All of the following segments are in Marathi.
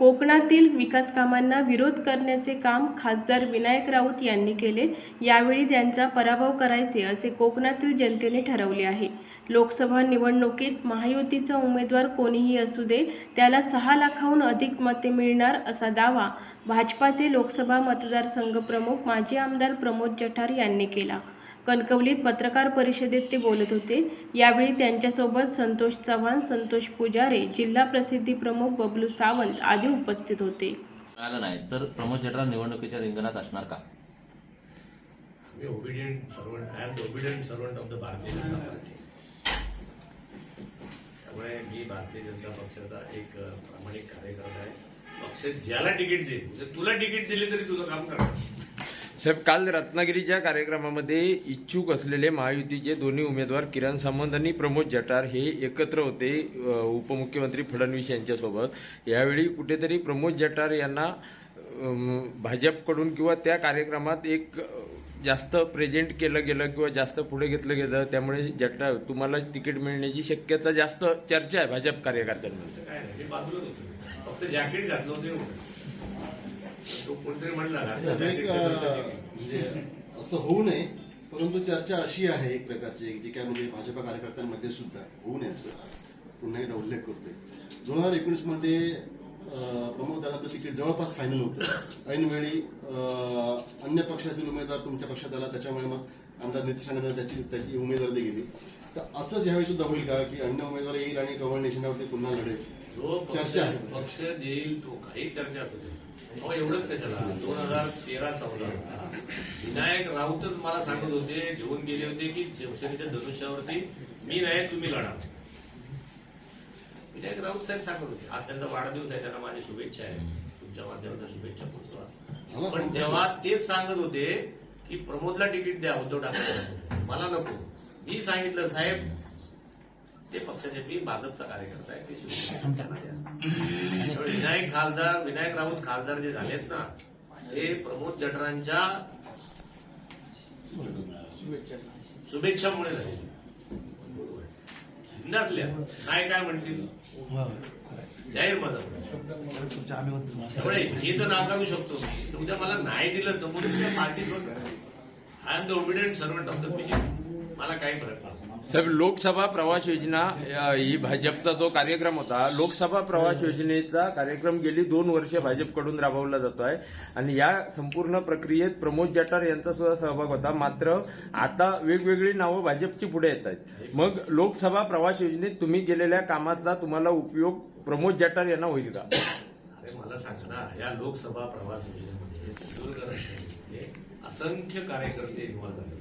कोकणातील विकास कामांना विरोध करण्याचे काम खासदार विनायक राऊत यांनी केले यावेळी त्यांचा पराभव करायचे असे कोकणातील जनतेने ठरवले आहे. लोकसभा निवडणुकीत महायुतीचा उमेदवार कोणीही असू दे त्याला सहा लाखाहून अधिक मते मिळणार असा दावा भाजपाचे लोकसभा मतदारसंघ प्रमुख माजी आमदार प्रमोद जठार यांनी केला. कणकवलीत पत्रकार परिषदेत ते बोलत होते. यावेळी त्यांच्यासोबत संतोष चव्हाण संतोष पुजारे जिल्हा प्रसिद्धी प्रमुख बबलू सावंत आदी उपस्थित होते. मिळालं नाही. तर प्रमोद जठरा निवडणुकीच्या रिंगणात असणार का? मी obedient servant I am the obedient servant of the Bharatiya Janata Party. त्यामुळे मी भारतीय जनता पक्षाचा एक प्रामाणिक कार्यकर्ता आहे. पक्ष ज्याला तिकीट देईल म्हणजे तुला तिकीट दिली तरी तुझं काम करणार. साहेब काल रत्नागिरीच्या कार्यक्रमामध्ये इच्छुक असलेले महायुतीचे दोन्ही उमेदवार किरण सामंत आणि प्रमोद जठार हे एकत्र होते उपमुख्यमंत्री फडणवीस यांच्यासोबत. यावेळी कुठेतरी प्रमोद जठार यांना भाजपकडून किंवा त्या कार्यक्रमात एक जास्त प्रेझेंट केलं गेलं किंवा जास्त पुढे घेतलं गेलं त्यामुळे जठार तुम्हाला तिकीट मिळण्याची शक्यता जास्त चर्चा आहे भाजप कार्यकर्त्यांमध्ये. तो कोणतरी म्हणला. म्हणजे असं होऊ नये परंतु चर्चा अशी आहे एक प्रकारची जी काय म्हणजे भाजपा कार्यकर्त्यांमध्ये सुद्धा होऊ नये असं पुन्हा एकदा उल्लेख करतोय. दोन हजार एकोणीसमध्ये प्रमोद दादांचं तिकीट जवळपास फायनल होतं. ऐनवेळी अन्य पक्षातील उमेदवार तुमच्या पक्षात आला त्याच्यामुळे मग आमदार नितीश राणेंना त्याची त्याची उमेदवारी गेली. तर असंच यावेळी सुद्धा होईल का की अन्य उमेदवार येईल आणि कमळ निशाणावरती पुन्हा लढेल? चर्चा आहे. पक्ष देईल तो काही चर्चा असू अहो एवढंच कशाला? दोन हजार तेरा चौदा. विनायक राऊतच मला सांगत होते घेऊन गेले होते की शिवसेनेच्या धनुष्यावरती मी नाही तुम्ही लढा. विनायक राऊत साहेब सांगत होते. आज त्यांचा वाढदिवस आहे त्यांना माझी शुभेच्छा आहे तुमच्या माध्यमातून शुभेच्छा पोहोचवा. पण तेव्हा तेच सांगत होते की प्रमोदला तिकीट द्या उद्धव ठाकरे मला नको. मी सांगितलं साहेब पक्षाचे मी भाजपचा कार्यकर्ता आहे ते शिवसेनेचा आहे. विनायक खासदार विनायक राऊत खासदार जे झालेत ना ते प्रमोद जठरांच्या शुभेच्छामुळे झाले. बिनधास्तल्या. काय काय म्हणतील? जाहीर मदत हे तर नाकारू शकतो. उद्या मला नाही दिलं तर म्हणून I am the obedient servant of the PG मला काही फरक नाही. साहेब लोकसभा प्रवास योजना ही भाजपचा जो कार्यक्रम होता लोकसभा प्रवास योजनेचा कार्यक्रम गेली दोन वर्ष भाजपकडून राबवला जातो आहे आणि या संपूर्ण प्रक्रियेत प्रमोद जठार यांचा सुद्धा सहभाग होता. मात्र आता वेगवेगळी नावं भाजपची पुढे येत आहेत. मग लोकसभा प्रवास योजनेत तुम्ही केलेल्या कामाचा तुम्हाला उपयोग प्रमोद जठार यांना होईल का? मला सांग ना या लोकसभा प्रवास योजनेमध्ये सिंधुदुर्ग असंख्य कार्यकर्ते इन्व्हॉल्व झाले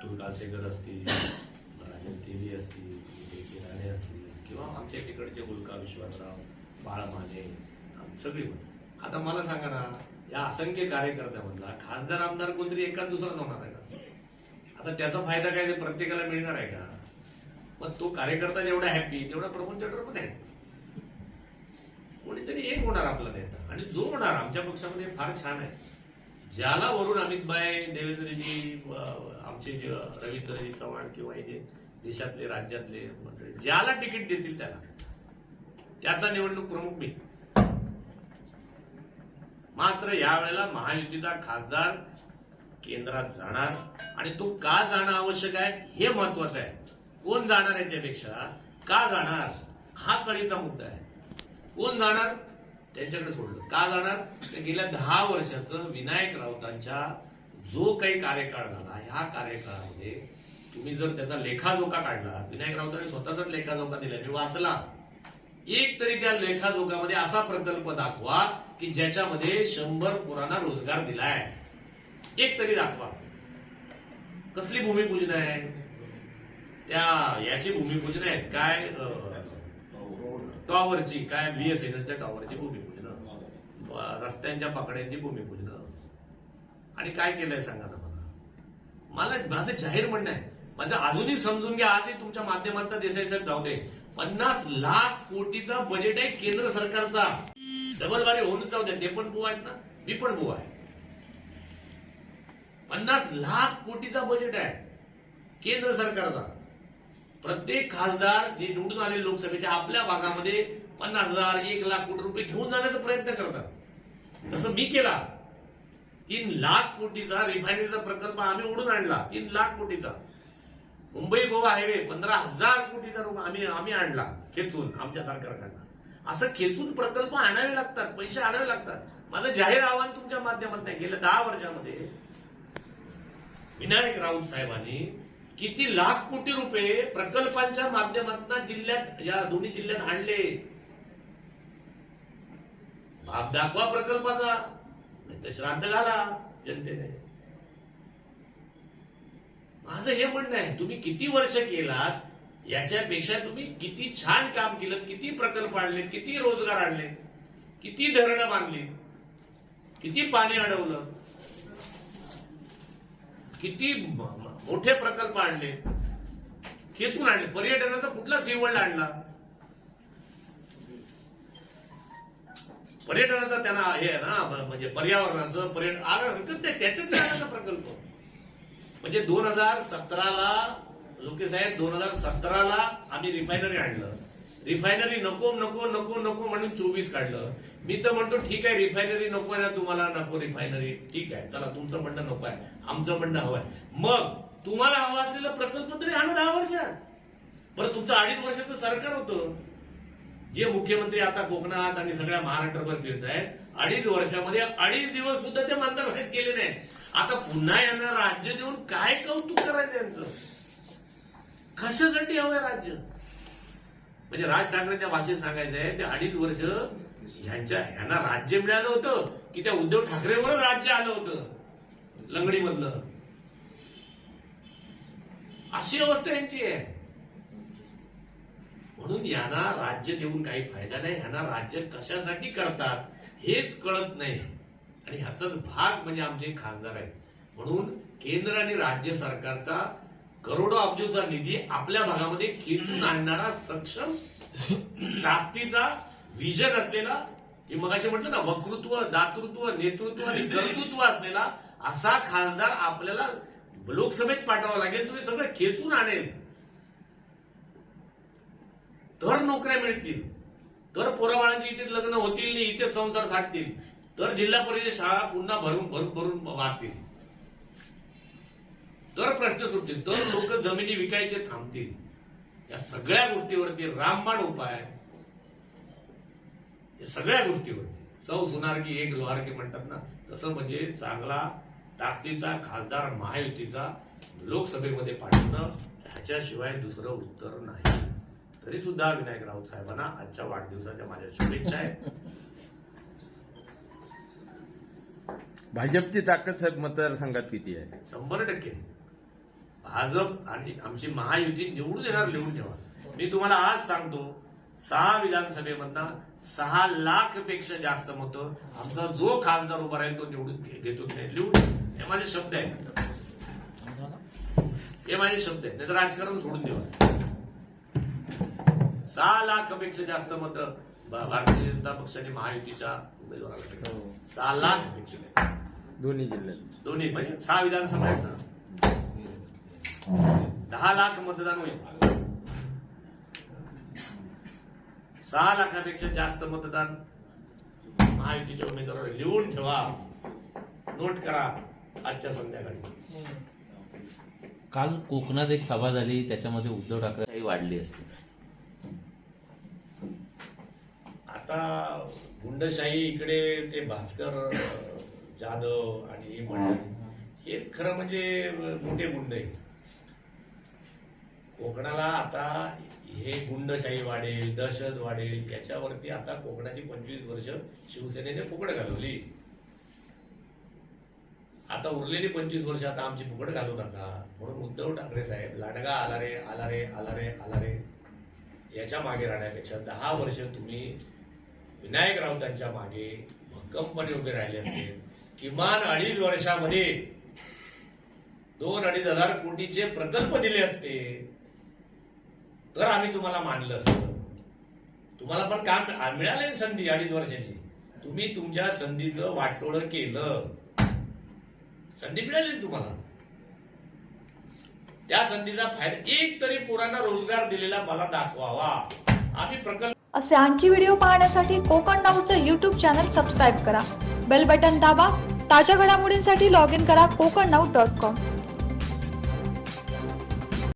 अतुल कालसेकर असतील राजन तेली असतील विजय राणे असतील किंवा आमच्या तिकडचे उल्का विश्वासराव बाळ माने सगळी पण आता मला सांगा ना या असंख्य कार्यकर्त्यामधला खासदार आमदार कोणतरी एकाच दुसराच होणार आहे का? आता त्याचा फायदा काय ते प्रत्येकाला मिळणार आहे का? मग तो कार्यकर्ता जेवढा हॅपी तेवढा प्रमोद पण हॅपी कोणीतरी एक होणार आपला नेता आणि जो होणार आमच्या पक्षामध्ये फार छान आहे. ज्याला वरून अमितभाई देवेंद्रजी आमचे जे रवींद्रजी चव्हाण किंवा हे जे देशातले राज्यातले मंत्री ज्याला तिकीट देतील त्याला. त्याचा निवडणूक प्रमुख मी. मात्र यावेळेला महायुतीचा खासदार केंद्रात जाणार आणि तो का जाणं आवश्यक आहे हे महत्वाचं आहे. कोण जाणार याच्यापेक्षा का जाणार हा कळीचा मुद्दा आहे. कोण जाणार त्यांच्याकडे सोडलं. का जाणार? तर गेल्या दहा वर्षाचं विनायक राऊतांच्या जो काही कार्यकाळ झाला ह्या कार्यकाळामध्ये तुम्ही जर त्याचा लेखाजोखा काढला विनायक राऊतांनी स्वतःचाच लेखाजोखा दिला मी वाचला. एक तरी त्या लेखाजोखामध्ये असा प्रकल्प दाखवा की ज्याच्यामध्ये शंभर पोरांना रोजगार दिलाय. एक तरी दाखवा. कसली भूमिपूजन आहे? त्या याची भूमिपूजन आहे काय? टॉवरची काय बीएसएनएलच्या टॉवरची भूमिपूजन. रस्त्यांच्या पाकड्यांची भूमिपूजन. आणि काय केलंय सांगा ना मला? मला माझं जाहीर म्हणणं आहे माझं अजूनही समजून घ्या आजही तुमच्या माध्यमात देसाई साहेब जाऊ दे. पन्नास लाख कोटीचा बजेट आहे केंद्र सरकारचा. डबल बारी होऊन जाऊ दे ते पण बुवा आहेत ना? मी पण बुवा आहे. पन्नास लाख कोटीचा बजेट आहे केंद्र सरकारचा. प्रत्येक खासदार जे निवडून आले लोकसभेच्या आपल्या भागामध्ये पन्नास हजार एक लाख कोटी रुपये घेऊन जाण्याचा प्रयत्न करतात. तसं मी केला. तीन लाख कोटीचा रिफायनरीचा प्रकल्प आम्ही उडून आणला. तीन लाख कोटीचा. मुंबई गोवा हायवे पंधरा हजार कोटीचा रुपये आम्ही आम्ही आणला खेचून आमच्या सरकारकडनं. असं खेचून प्रकल्प आणावे लागतात पैसे आणावे लागतात. माझं जाहीर आव्हान तुमच्या माध्यमात नाही गेल्या दहा वर्षामध्ये विनायक राऊत साहेबांनी किती लाख कोटी रुपये प्रकल्पांच्या माध्यमातून जिल्ह्यात या दोन्ही जिल्ह्यात आणले? भाग दाखवा प्रकल्पाचा. नाही तर श्राद्ध घाला जनतेने. माझं हे म्हणणं आहे तुम्ही किती वर्ष केलात? याच्यापेक्षा तुम्ही किती छान काम केलं किती प्रकल्प आणलेत किती रोजगार आणले किती धरणं बांधली किती पाणी अडवलं किती मोठे प्रकल्प आणले खेचून आणले पर्यटनाचा कुठला सिवळ आणला? पर्यटनाचा त्यांना हे आहे ना म्हणजे पर्यावरणाचं पर्यटन अरे हरकत नाही त्याच्यात आणला प्रकल्प. म्हणजे दोन हजार सतराला लोके साहेब दोन हजार सतराला आम्ही रिफायनरी आणलं. रिफायनरी नको नको नको नको म्हणून चोवीस काढलं. मी तर म्हणतो ठीक आहे रिफायनरी नको आहे ना तुम्हाला नको रिफायनरी ठीक आहे चला तुमचं म्हणणं नको आहे. आमचं म्हणणं हवं आहे. मग तुम्हाला हवा असलेला प्रकल्प तरी आणा दहा वर्षात. बरं तुमचं अडीच वर्षाचं सरकार होतं. जे मुख्यमंत्री आता कोकणात आणि सगळ्या महाराष्ट्रभर फिरत आहेत अडीच वर्षामध्ये अडीच दिवस सुद्धा ते मंत्रालयात गेले नाही आता पुन्हा यांना राज्य देऊन काय कौतुक करायचं यांचं? कशासाठी हवंय राज्य? म्हणजे राज ठाकरेंच्या भाषेत सांगायचं आहे ते अडीच वर्ष ह्यांच्या ह्यांना राज्य मिळालं होतं की त्या उद्धव ठाकरेवरच राज्य आलं होतं लंगडीमधलं. अशी अवस्था यांची आहे. म्हणून यांना राज्य देऊन काही फायदा नाही यांना राज्य कशासाठी करतात हेच कळत नाही. आणि ह्याचाच भाग म्हणजे आमचे खासदार आहेत. म्हणून केंद्र आणि राज्य सरकारचा करोडो अब्जोचा निधी आपल्या भागामध्ये खेचून आणणारा सक्षम ताकदीचा विजन असलेला मग मगाशी म्हटलं ना वक्तृत्व दातृत्व नेतृत्व आणि कर्तृत्व असलेला असा खासदार आपल्याला लोकसभेत पाठवावा लागेल तो हे सगळं खेचून आणेल. तर नोकऱ्या मिळतील तर पोराबाळांची इथे लग्न होतील इथे संसार थाटतील तर जिल्हा परिषद शाळा पुन्हा भरून भरून भरून वाहतील तर प्रश्न सुटतील तर लोक जमिनी विकायचे थांबतील. या सगळ्या गोष्टीवरती रामबाण उपाय या सगळ्या गोष्टीवरती. सौ सुनारकी एक लोहारकी म्हणतात ना तसं म्हणजे चांगला ताकदीचा खासदार महायुतीचा लोकसभेमध्ये पाठवणं ह्याच्याशिवाय दुसरं उत्तर नाही. तरी सुद्धा विनायक राऊत साहेबांना आजच्या वाढदिवसाच्या माझ्या शुभेच्छा आहेत. भाजपची ताकद साहेब मतदारसंघात किती आहे? शंभर टक्के. भाजप आणि आमची महायुती निवडून येणार लिहून ठेवा. मी तुम्हाला आज सांगतो सहा विधानसभेमधनं सहा लाखपेक्षा जास्त मतं आमचा जो खासदार उभा राहील तो निवडून घेतो की नाही? लिहून. हे माझे शब्द आहेत. हे माझे शब्द आहेत. नाही तर राजकारण सोडून देवा. सहा लाखपेक्षा जास्त मतं भारतीय जनता पक्षाने महायुतीच्या उमेदवाराला दिली. सहा लाखपेक्षा दोन्ही जिल्ह्यात. दोन्ही म्हणजे सहा विधानसभा आहेत ना? दहा लाख मतदान होईल. सहा लाखापेक्षा जास्त मतदान महायुतीच्या उमेदवाराला लिहून ठेवा. नोट करा. आजच्या संध्याकाळी. काल कोकणात एक सभा झाली. त्याच्यामध्ये उद्धव ठाकरे वाढली असते आता गुंडशाही इकडे ते भास्कर जाधव आणि ही खरं म्हणजे मोठे गुंड आहेत. कोकणाला आता हे गुंडशाही वाढेल दहशत वाढेल याच्यावरती आता कोकणाची पंचवीस वर्ष शिवसेनेने फुकट घालवली. आता उरलेली पंचवीस वर्ष आता आमची फुकट घालू नका. म्हणून उद्धव ठाकरे साहेब लाडगा आला रे आला रे आला रे आला रे. याच्या मागे राहण्यापेक्षा दहा वर्ष तुम्ही विनायक राऊतांच्या मागे भक्कमपणे उभे राहिले असते. किमान अडीच वर्षामध्ये दोन अडीच हजार कोटीचे प्रकल्प दिले असते. तर आम्ही तुम्हाला मानलं असतं. तुम्हाला पण काम मिळाले संधी अडीच वर्षाची. तुम्ही तुमच्या संधीचं वाटोळ केलं. संधी मिळाली ना तुम्हाला. त्या संधीचा फायदा एक तरी पोरांना रोजगार दिलेला मला दाखवावा. आम्ही प्रकल्प असे आणखी व्हिडिओ पाहण्यासाठी कोकण नाऊचं यूट्यूब चॅनल सबस्क्राईब करा. बेल बटन दाबा. ताज्या घडामोडींसाठी लॉग इन करा कोकण नाऊ डॉट कॉम